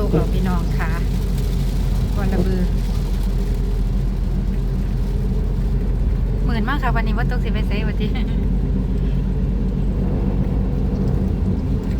ตกหรอพี่น้องค่ะวันละบือหมื่นมากค่ะวันนี้ว่าตกสิไปเซ่วันที่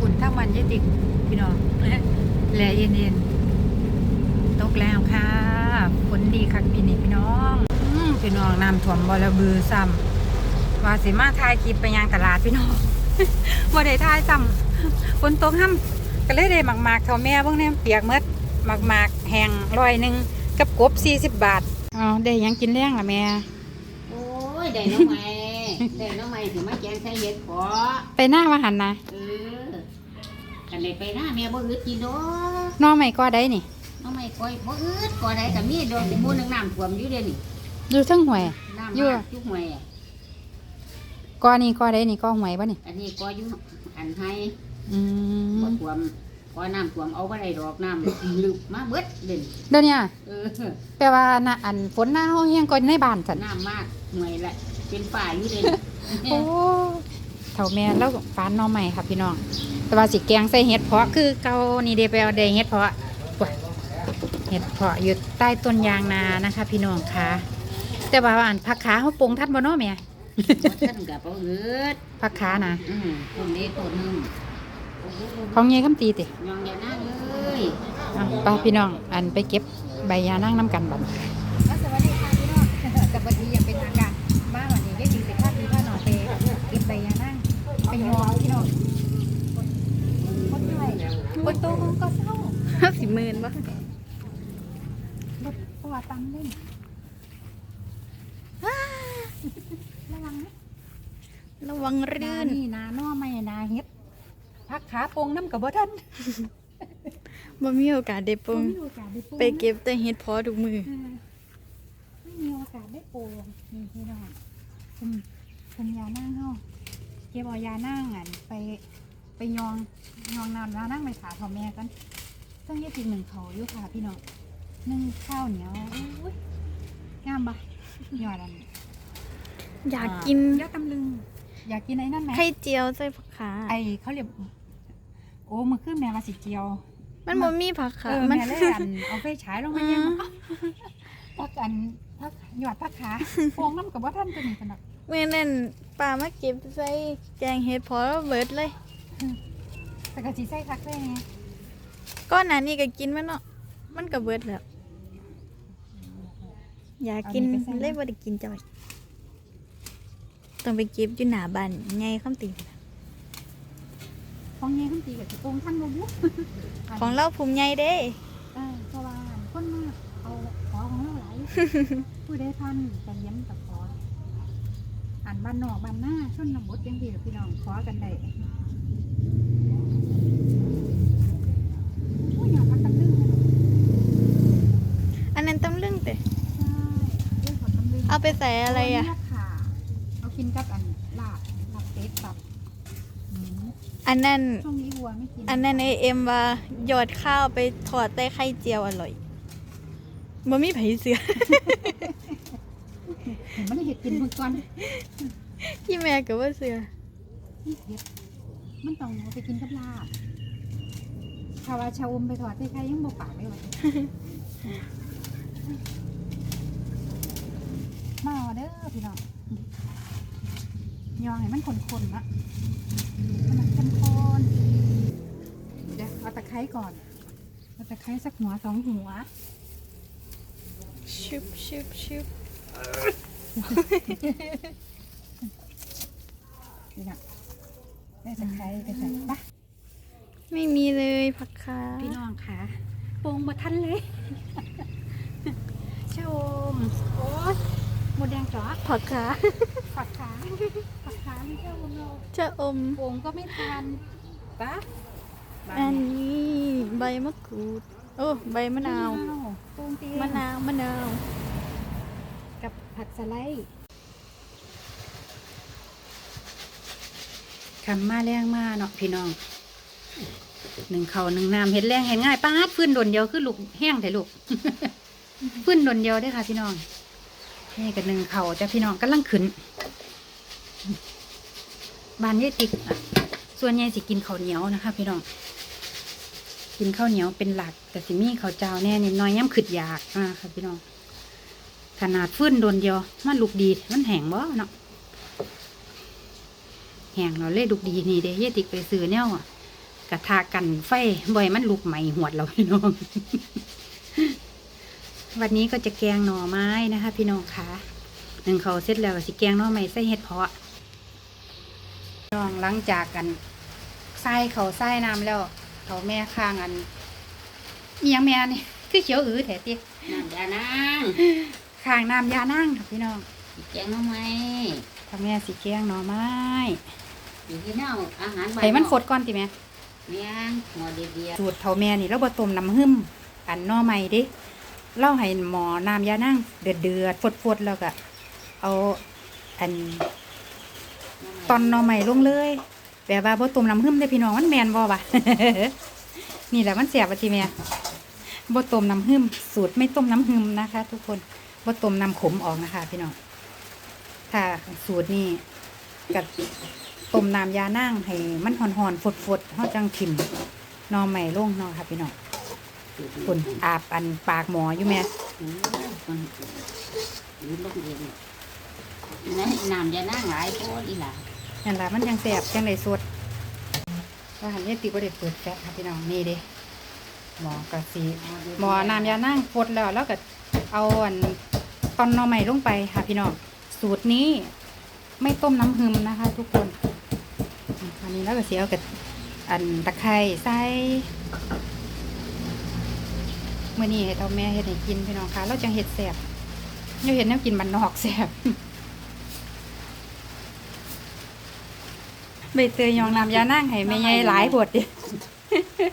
คุณทั้งวันยี่ติกพี่น้องแหลเย็นเย็นตกแล้วค่ะฝนดีคักปีนี้พี่น้องอพี่น้องน้ำท่วมบอละบือซ้ำว่าสิมาถ่ายคลิปไปยังตลาดพี่น้องว่าได้ถ่ายซ้ำฝนตกห้ำ ก็เลยได้หมักหมากๆเท่าแม่เบิ่งเนี่ยเปียกเมดหมักหมากๆแห้งร้อยหนึ่งกับกบสี่สิบบาทอ๋อได้หยังกินแรงล่ะแม่ โอ้ยได้น้องใหม่ได้น้องใหม่ถึงมาแกงใส่เห็ดขอไปหน้ามาหันนะเออกันเลยไปหน้าแม่บ่อึดกินดอกน้อใหม่ก็ได้นี่น้องใหม่ก้อยบ่อึดก็ได้ก็มีดอกหมู่หนึงน้ำท่วมอยู่เด้นี่อยู่เทั้งหวย น้ำอยู่ มากทุกหวยก้อนนี้ก็ได้นี่ก็หวยปะนี่อันนี้ก็อยู่อันให้อืบ่มท่วม ก็น้ำท่วมเอาบ่ได้ดอกน้ำลึกมาเบิดเด่นเดี๋ยวนี้เออแปลว่าน่ะอันฝนหน้าห้องเฮียงก็ในบ้านสันน้ำมากหวยละเป็นฝ่ายอยู่เด่นโอ้เถ่าแม่แล้วฟานหน้อใหม่ค่ะพี่น้อง แต่ว่าสิแกงใส่เห็ดเพาะคือเกานี่เดไปเอาได้เห็ดเพาะว้ายเห็ดเพาะอยู่ใต้ต้นยางนานะคะ พี่น้องค่ะแต่ว่าอันผักขาเขาปรุงทัดบ่เนาะแม่ท่านก็บ่อึดผักขานะ อืมต้นนี้ต้นหนึงโอ้โห ของเงี้ยคำตีติยองอย่านั่งเลยอะไปพี่น้อง อันไปเก็บใบยานั่งน้ำกันบัดสวัสดีค่ะพี่น้องสวัสดีอย่างเป็นทางการมาวันนี้ได้ดีสิภาพดีพ่อหน่อเปเก็บใบยานั่งไปยอพี่น้องคนเหนื่อยบนโต๊ะก็เศร้าสิหมื่นปะรถปวดตังเล่นระวังนะระวังนารื่นนี่นาหน้อไม่นาเฮ็ด พักขาโปงน้ำกับบ่ทันบ่มีโอกาสได้ปรุงบ่มีโอกาสได้โงไปเก็บแต่เฮ็ดพอทุกมือ เออไม่มีโอกาสได้โปงนี่พี่น้องคุณคุณยานั่งเฮาเก็บเอายานั่งอะไปไปยองยองน้ำยานั่งไปขาพ่อแม่กันต้องยี่สิบหนึ่งเขาอยู่ค่ะพี่น้องนึ่งข้าวเหนียวอุ้ยงามปะยอดอันนี้อยากกินยอดตำลึง อยากกินไอ้นั่นไหมไข่เจียวใส่ผักขาไอเขาเรียก โอ้มือขึ้นแม่มาสิเจียว มันบ่มีผักขาเออมัแม่เลยอันเอาไปฉายลงมายังพักอันพักหยอดพักขาโป่งน้ำกับว่าท่านตัวนี้กันดอกเมื่อนั้นป้ามาเก็บใส่แกงเฮ็ดพอแล้วเบิดเลย แต่กะจีใส่คักได้ไงก้อนหน้านี้ก็กินมันเนาะ มันก็เบิดแล้ว อยากกินเลยบ่ได้กินจ่อยต้องไปเก็บอยู่หน้าบ้านไงคำติง ของเงี้ยขึ้นตีกับสิโป่งท่านโมบุของเราภูมิใหญ่เด้เออเพราะว่าคนมากเอาขอของเราหลายผู้ได้ท่านแต่เย้มกับขออันบ้านนอกบ้านหน้าชนนบดยังดีพี่น้องขอกันได้โอ้ยอยากพักกันลึ่งนะอันนั้นตำลึงแต่ใช่เรื่องของตำลึงเอาไปใส่อะไรอะเาเนื้ขาเอากินกับอันลาบลาบเป็ดตับหมู อันนั้น ช่วงนี้วัวไม่กินอันนั้นไอเอ็มว่าหยอดข้าวไปถอดใต้ไข่เจียวอร่อยบ่มีไผเสือ เห็นมันเห็ดกินมือก่อนที่แม่ก็ว่าเสือนี่เห็ดมันต้องเอาไปกินกับลาบชาวาชาวอมไปถอดใส่ไข่ยังบ่ปากเลยว่ะมาเอาเด้อพี่น้อง ยองให้มันคนๆนะให้มันเข้มข้นเดี๋ยวเอาตะไคร้ก่อนเอาตะไคร้สักหัวสองหัวชุบชุบชุบนี่นะได้ตะไคร้ไปใส่ปะไม่มีเลยผักขาพี่น้องค่ะปรุงมาทันเลยชมโอ้ย หมดแดงจ๋อผักขาผักขาผักขาไม่ใช่วงเราชะอมปรุงก็ไม่ทันปะอันนี้ใบมะกรูดโอ้ใบมะนาวปรุงตีมะนาวมะนาวกับผักสไลด์คำมาแรงมาเนาะพี่น้องหนึ่งเขาวหนึ่งน้ำเห็ดแรงเห็นง่ายป้าดฟื้นดนเดียวคือลูกแห้งแต่ลูกฟื้นดนเดียวได้อค่ะพี่น้อง นี่กับหนึ่งเขาแต่พี่น้องกำลังขึ้นบานยายติกส่วนใหญ่สิกินข้าวเหนียวนะคะ พี่น้องกินข้าวเหนียวเป็นหลัก แต่สิมีข้าวเจ้าแน่นิดน้อยย่ำขึ้นยากนะคะพี่น้องขนาดฟื้นโดนเดียวมันลุกดีมันแห้งบ่เนาะแห้งเราเลยลุกดีนี่เด้เยติกไปซื้อแนวอะกระทากันไฟบ่อยมันลุกไหมหวดเราพี่น้อง วันนี้ก็จะแกงหน่อไม้นะคะ พี่น้องค่ะหนึ่งเขาวเสร็จแล้วก็สิแกงหน่อไม้ใส่เห็ดเพาะพี่น้องหลังจากกันใส่เขาใส่น้ำแล้วเขาแม่ข้างอันเมียงแม่นี่คือเขียวอือแถติน้ำยานางข้างน้ำยานั่งค่ะพี่น้องแกงหน้องไม้ทำแม่สิแกงหน่อไม้อยู่ที่เน่าอาหารบ้าให้มันฟดก่อนติแม่เมียงหมอเดียวเดียวสูตรเท่าแม่นี่เราบ่ต้มน้ำหึ่มอันหน่อไม้เดิ เล่าให้หมอน้ำยานั่งเดือดเดือดๆฟดๆแล้วก็เอาอันตอนนอใหม่ลงเลยแบบว่าบ่ต้มน้ำหึ่มได้พี่น้องมันแมนบ่วะนี่แหละมันเสียบว่าทีแม่บ่ต้มน้ำหึ่มสูตรไม่ต้มน้ำหึ่มนะคะ ทุกคนบ่ต้มน้ำขมออกนะคะ พี่น้องถ้าสูตรนี้กับต้มน้ำยานั่งให้มันห่อนๆฝดๆเฮาจังทิมนอใหม่ลงเนาะค่ะพี่น้อง คุณอาบอันปากหมออยู่แม่อืมนยืนลงเองนะน้ำยานางหลายโพดอีหล่ะนั่นล่ะมันยังแสบจังได้สดว่าหันเนี่ยติบ่ได้เปิดแฟะค่ะพี่น้องนี่เด้หมอกระสีหมอน้ำยานั่งฟดแล้วแล้วก็เอาอันตอนนอใหม่ลงไปค่ะพี่น้องสูตรนี้ไม่ต้มน้ำหึมนะคะ ทุกคนอันนี้แล้วก็เสียเอากับอันตะไคร้ใส่ มื่อนี้ให้เท่าแม่เฮ็ดให้กินพี่น้องคะเราจังเฮ็ดแสบเราเห็นแนวกินบันนอกแสบใบเตยยองน้ำยานั่งให้แม่ใหญ่หลายบทดิ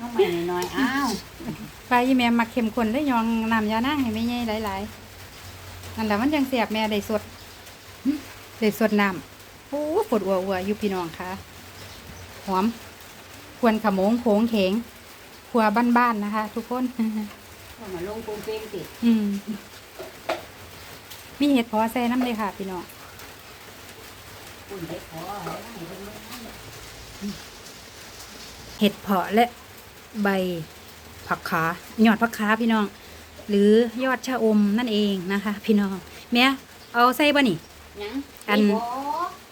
น้องใหม่น้อยๆอ้าวปลาอีแม่มักเข้มข้นได้ยองน้ำยานั่งให้แม่ใหญ่หลายๆนั่นแหละมันจังเสียบแม่ได้สดหึได้สดน้ำโอ้ฝดอัวอัวๆอยู่พี่น้องค่ะหอม ควรขโมงโขงเขงครัวบ้านๆนะคะ ทุกคน ก็มาลงกรุงเทพติอืม มีเห็ดเพอแซ่น้ำเลยค่ะ พี่น้องคุณเด็กพอให้เพิ่นมาทำเห็ดเพาะและใบผักขายอดผักขาพี่น้อง หรือยอดชะอมนั่นเองนะคะ พี่น้องแม่เอาใส่บ่นี่หยังอันไบ่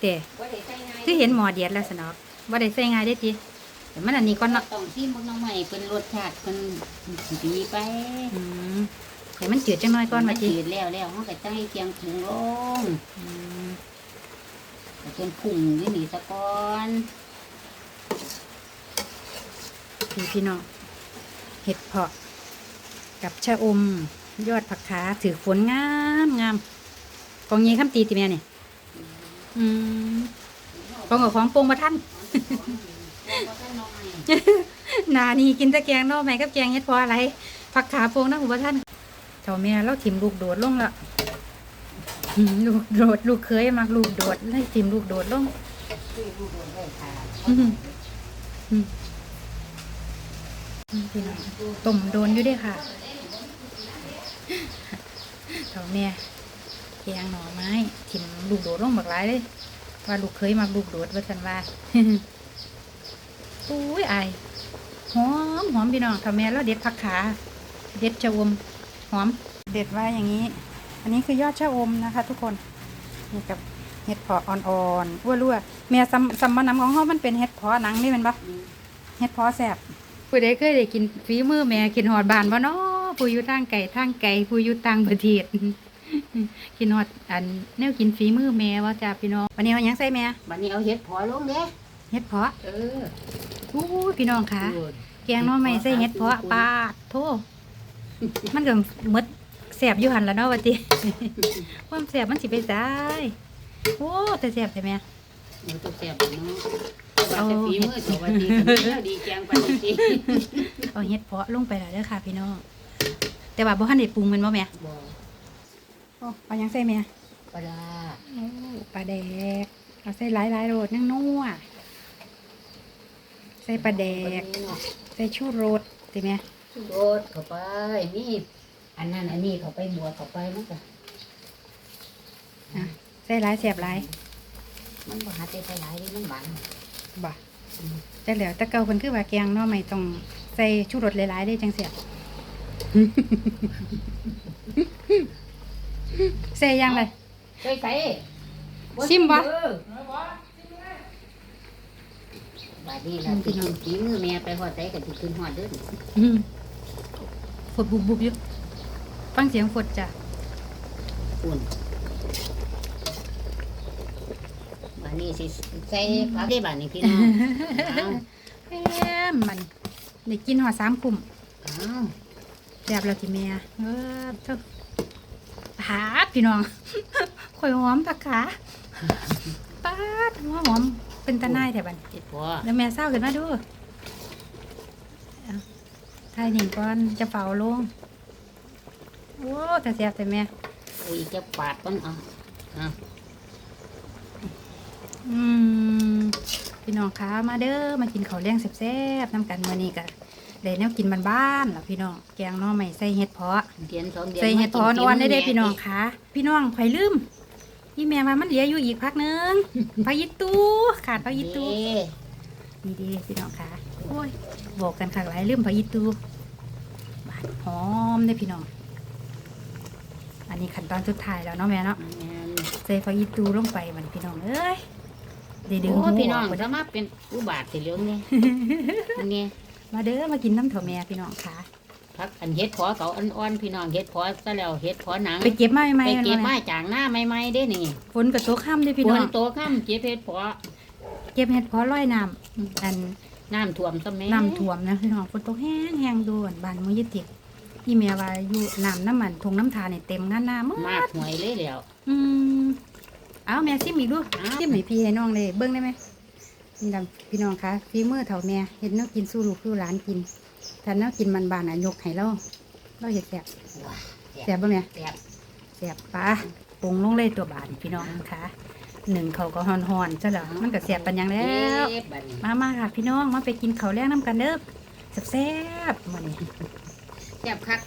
แต่บ่ได้ใส่ง่ายคือเห็นหมอเดียดแล้วสนอกว่าได้ใส่ง่ายได้อจี แต่มันอันนี้ก่อนเนาะต้องชิมเบิ่งน้องใหม่เป็นรสชาติเป็นดีไปอืมให้มันจืดจังน้อยก่อนมาจีจืดแล้วแล้วเฮาก็ตั้งให้เคียงถุงลงอืมก็จนพุ่งนี่นี่ซะก่อนพี่พี่น้องเห็ดเพาะ กับชะอม ยอดผักขาถือฝนงามงามกองยีข้ามตีติแม่เนี่ยอืมกองกับของโปงมาท่านบ่ทัน น้องใหม่นานี่กินแตะแกงเนอกแม่กับแกงเฮ็ดเพราะอะไรผักขาโปงนะหัวท่านเจ้าแม่เราทิมลูกโดดลงละอืมลูกโดด ลูกเคยมักลูกโดดเลยทิมลูกโดดลงซื้อผู้โดนได้ค่ะอืมอืมอืมพี่น้องต้มโดนอยู่เด้วยค่ะเจ้าแม่แกงหน่อไม้ทิมลูกโดดลงบักหลายเลยว่าลูกเคยมักลูกโดดว่าฉันว่า อุ้ยอายหอมหอมพี่น้องทำแม่แล้วเด็ดผักขา เด็ดชะอมหอมเด็ดไว้อย่างนี้ อันนี้คือยอดชะอมนะคะ ทุกคนนี่กับเห็ดเพาะอ่อนๆรั่วๆแม่ซัมซัมมะน้ำของเขามันเป็นเห็ดเพาะหนังนี่แมันปะเห็ดเพาะแซ่บผู้ใดเคยได้กินฝีมือแม่กินหอดบานบ่เนาะผู้อยู่ทางไก่ทางไก่ผู้อยู่ต่างประเทศกินหอดอันแนวกินฝีมือแม่ว่าจ้าพี่น้องวันนี้เอาหยังใส่แม่บัดนี้เอาเห็ดพอลงเด้ เห็ดเพาะเอออู้ยพี่น้องค่ะโอ้ยแกงหน้อไม่ใส่เห็ดเพาะปาดโทมันก็หมดแสบอยู่หันแล้วเนาะวะติความแสบมันสิไปซ้ายโอ้แต่แสบใช่ไหมหนูต้องแซ่บเนาะว่าแต่ฝีมือสวัสดีแล้วดีแกงปานนี้สิเอาเห็ดเพาะลงไปแล้วเด้อค่ะพี่น้องแต่ว่าบ่ทันได้ปรุงแมันบ่แม่บ่โอ้เอาหยังใส่แม่ปลาร้าโอ้ปลาแดกเอาใส่หลายๆโรดยังนัว ใส่ปลาแดกเนาะใส่ชูรสติแม่โดดเข้าไปนี่อันนั้นอันนี้เข้าไปบวกเข้าไปมันก็อะใส่หลายแสบหลายมันบ่หาแต่ใส่หลายนี่มันบางบ่แต่แล้วแต่เก่าเพิ่นคือว่าแกงหน้อไม่ต้องใส่ชูรสหลายๆได้จังเสียบใส่ยังเลยไปใส่ชิมบ่ เออบัดนี้เราสิกินฝีมือแม่ไปหอดใส่กับสิขึ้นหอดเด้ออืมฝดบุบบุบอยู่ฟังเสียงฝดจ้ะอุ่นบัดนี้สิใส่ผักได้บัดนี้พี่น้องเอาแอมมันได้กินหอดสามคุ่มเอาแซ่บแล้วที่แม่เออเถอะหาดพี่น้องข่อยหอมผักขาปาดหัวหอม เป็นตาหน่ายแถบันเจ็ดพอแล้วแม่เศร้าขึ้นมาดูเอาทายหนิงก่อนจะเฝ้าลงโอ้แต่แซ่บแต่แม่อุ้ยจะปาดก่อนเอาเอาอืมพี่น้องคะมาเด้อมากินข้าวเลี้ยงแซ่บๆน้ำกันมื้อนี้ก็ได้แนวกินบ้านๆล่ะพี่น้องแกงหน่อไม้ใส่เห็ดเพาะเดือนสองเดือนใส่เห็ดเพาะอ่อนได้เด้มากิพี่น้องคะพี่น้องข่อยลืม พี่แม่ว่ามันเหลืออยู่อีกพักหนึงพายิตูขาดพายิตูเด้นี่ดีพี่น้องคะโอ้ยบอกกันค่ะหลายลืมพายิตูบาดหอมเด้อพี่น้อง อันนี้ขั้นตอนสุดท้ายแล้วเนาะแม่เนาะแม่นใส่พายิตูลงไปมันพี่น้องเอ้ยได้ดึงโอ้หูพี่น้องกจะมาเป็นอุบาทสิเหลืองเนี่ยนี่มาเด้อมากินน้ำถั่วแม่พี่น้องค่ะ พักอันเฮ็ดพอเขาอ่อนๆพี่น้องเฮ็ดพอซะแล้วเฮ็ดพอหนังไปเก็บมาใหม่ไปๆเก็บแม่ไม้จางหน้าใหม่ๆเด้นี่ฝนกับตกค่ำเด้อพี่ฝน้อนงโตค่ำเก็บเฮ็ดพอเก็บเห็ดเพอร้อยน้ำอันน้ำท่วมซะแม่น้ำท่วมนะพี่น้องฝนตกแห้งแห้งๆโดนบ้านมือยึดติดพี่แม่ว่าอยู่น้ำน้ำมันทงน้ำทาเนี่ยเต็มงานน้ำหมดมากหวยเลยแล้วอืมเอาแม่ซิมอีกดูเอาซิมให้พี่ให้น้องเลยเบิ้งได้ไหม นี่ดำพี่น้องคะฟีมือเถ่าแม่เห็ดแน้กินสู้ลูกสู้หลานกินถ้าแน้กินมันบานอะยกให้เราเราเห็ดแสบว้าแสบป่ะแม่แซ่บแสบปะปรุงลงเลยตัวบานพี่น้องคะหนึ่งเขาก็หอนๆซะแล้วมันก็แสบปันหยังแล้วเก็บบัดนี้มามาค่ะพี่น้องมาไปกินเขาวแรกน้ำกันเด้อแซ่บๆมื้อนี้แซ่บคัก